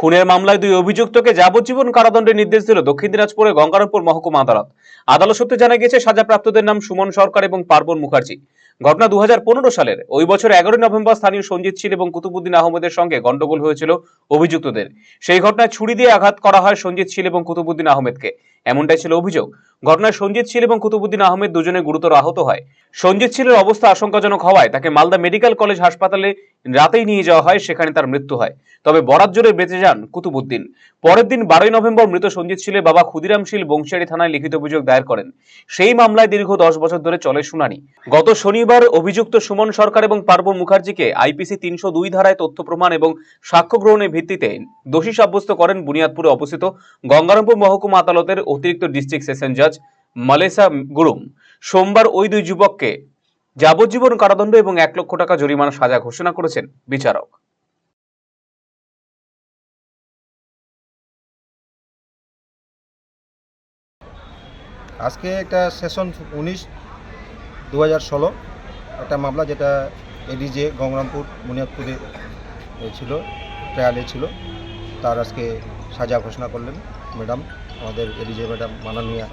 খুনের মামলায় দুই অভিযুক্তকে যাবজ্জীবন কারাদণ্ডের নির্দেশ দিল দক্ষিণ দিনাজপুরের গঙ্গারামপুর মহকুমা আদালত। আদালত সূত্রে জানা গেছে সাজাপ্রাপ্তদের নাম সুমন সরকার এবং পার্বন মুখার্জি। ঘটনা দু হাজার পনেরো সালের। ওই বছর এগারোই নভেম্বর স্থানীয় সঞ্জিত শীল এবং কুতুবুদ্দিন আহমেদের সঙ্গে গন্ডগোল হয়েছিল অভিযুক্তদের। সেই ঘটনায় ছুরি দিয়ে আঘাত করা হয় সঞ্জিত শীল এবং কুতুবুদ্দিন আহমেদকে। এমনটাই ছিল অভিযোগ। ঘটনায় সঞ্জিত শীল এবং কুতুবুদ্দিন আহমেদ দুজনে গুরুতর আহত হয়। সঞ্জিত শীলের অবস্থা আশঙ্কাজনক হওয়ায় তাকে মালদা মেডিকেল কলেজ হাসপাতালে রাতেই নিয়ে যাওয়া হয়, সেখানে তার মৃত্যু হয়। তবে বরাত জোরে বেঁচে যান কুতুবুদ্দিন। পরের দিন বারোই নভেম্বর মৃত সঞ্জিত শীলের বাবা ক্ষুদিরাম শীল বংশিয়ারি থানায় লিখিত অভিযোগ দায়ের করেন। সেই মামলায় দীর্ঘ দশ বছর ধরে চলে শুনানি। গত শনিবার অভিযুক্ত সুমন সরকার এবং পার্বণ মুখার্জিকে আইপিসি তিনশো দুই ধারায় তথ্য প্রমাণ এবং সাক্ষ্য গ্রহণের ভিত্তিতে দোষী সাব্যস্ত করেন বুনিয়াদপুরে অবস্থিত গঙ্গারামপুর মহকুমা আদালতের অতিরিক্ত ডিস্ট্রিক্ট সেশন জাজ মালেসা গুরুম সোমবার ওই দুই যুবককে যাবজ্জীবন কারাদণ্ড এবং এক লক্ষ টাকা জরিমানা সাজা ঘোষণা করেছেন বিচারক। আজকে একটা সেশন উনিশ দু ষোলো, একটা মামলা যেটা এডিজে গঙ্গরামপুর বুনিয়াদপুরে এ ছিল ট্রায়ালে ছিল। তার আজকে সাজা ঘোষণা করলেন ম্যাডাম। আমাদের এডিজে ম্যাডাম মাননীয়া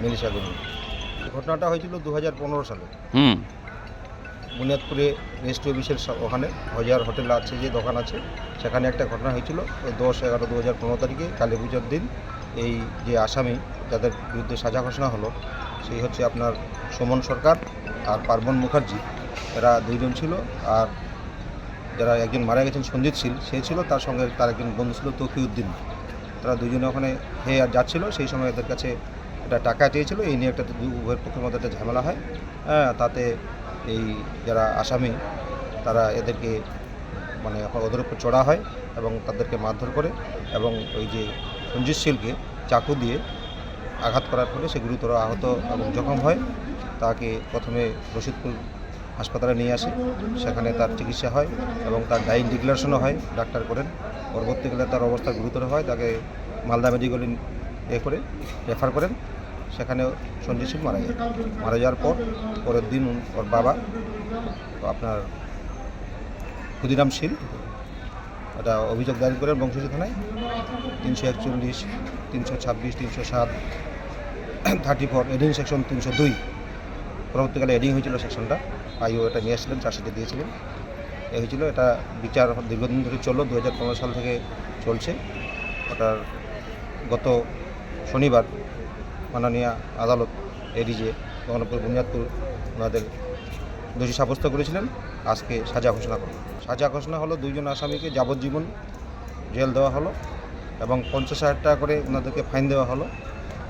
মিনিশা গুরু ঘটনাটা হয়েছিল দু হাজার পনেরো সালে। হুম। বুনিয়াদপুরে রেজিস্ট্রি অফিসের ওখানে হজার হোটেল আছে যে দোকান আছে সেখানে একটা ঘটনা হয়েছিল। ওই দশ এগারো দু হাজার পনেরো তারিখে কালী পুজোর দিন এই যে আসামি যাদের বিরুদ্ধে সাজা ঘোষণা হলো সেই হচ্ছে আপনার সুমন সরকার আর পার্বণ মুখার্জি। এরা দুইজন ছিল আর যারা একজন মারা গেছেন সঞ্জিত শীল সে ছিল তার সঙ্গে তার একজন বন্ধু ছিল তকিউদ্দিন তারা দুজনে ওখানে হে আর যাচ্ছিল, সেই সময় এদের কাছে একটা টাকা চেয়েছিল। এই নিয়ে একটা উভয়ের পক্ষের মধ্যে একটা ঝামেলা হয়। হ্যাঁ তাতে এই যারা আসামি, তারা এদেরকে মানে ওদের উপর চড়া হয় এবং তাদেরকে মারধর করে এবং ওই যে সঞ্জিত শীলকে চাকু দিয়ে আঘাত করার ফলে সে গুরুতর আহত এবং জখম হয়। তাকে প্রথমে রশিদপুর হাসপাতালে নিয়ে আসে। সেখানে তার চিকিৎসা হয় এবং তার ডাইন ডিক্লারেশনও হয়। ডাক্তার করেন। পরবর্তীকালে তার অবস্থা গুরুতর হয়। তাকে মালদা মেডিকেল এ করে রেফার করেন। সেখানেও সঞ্জয় সিং মারা যায় মারা যাওয়ার পর পরের দিন ওর বাবা, আপনার ক্ষুদিরাম শীল একটা অভিযোগ দায়ের করেন বংশী থানায়। তিনশো একচল্লিশ, তিনশো ছাব্বিশ, তিনশো সাত, থার্টি ফোর, এডিং সেকশন তিনশো দুই। পরবর্তীকালে এডিং হয়েছিল সেকশনটা। আইও এটা নিয়ে আসছিলেন চার্জশিটে দিয়েছিলেন। এ হয়েছিল, এটা বিচার দীর্ঘদিন ধরে চলল দু হাজার পনেরো সাল থেকে চলছে। ওটার গত শনিবার মাননীয় আদালত, এডিজে গঙ্গনপুর বুনিয়াদপুর, ওনাদের দোষী সাব্যস্ত করেছিলেন। আজকে সাজা ঘোষণা করল। সাজা ঘোষণা হলো, দুইজন আসামিকে যাবজ্জীবন জেল দেওয়া হলো এবং পঞ্চাশ হাজার টাকা করে ওনাদেরকে ফাইন দেওয়া হলো।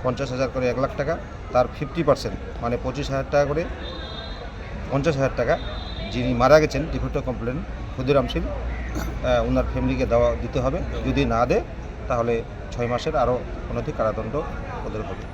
পঞ্চাশ হাজার করে এক লাখ টাকা। তার ফিফটি পার্সেন্ট মানে পঁচিশ হাজার টাকা করে পঞ্চাশ হাজার টাকা। যিনি মারা গেছেন ডিফেক্ট কমপ্লেন, ক্ষুদিরাম সিং ওনার ফ্যামিলিকে দেওয়া, দিতে হবে। যদি না দেয়, তাহলে ছয় মাসের আরও অনধিক কারাদণ্ড ওদের হবে।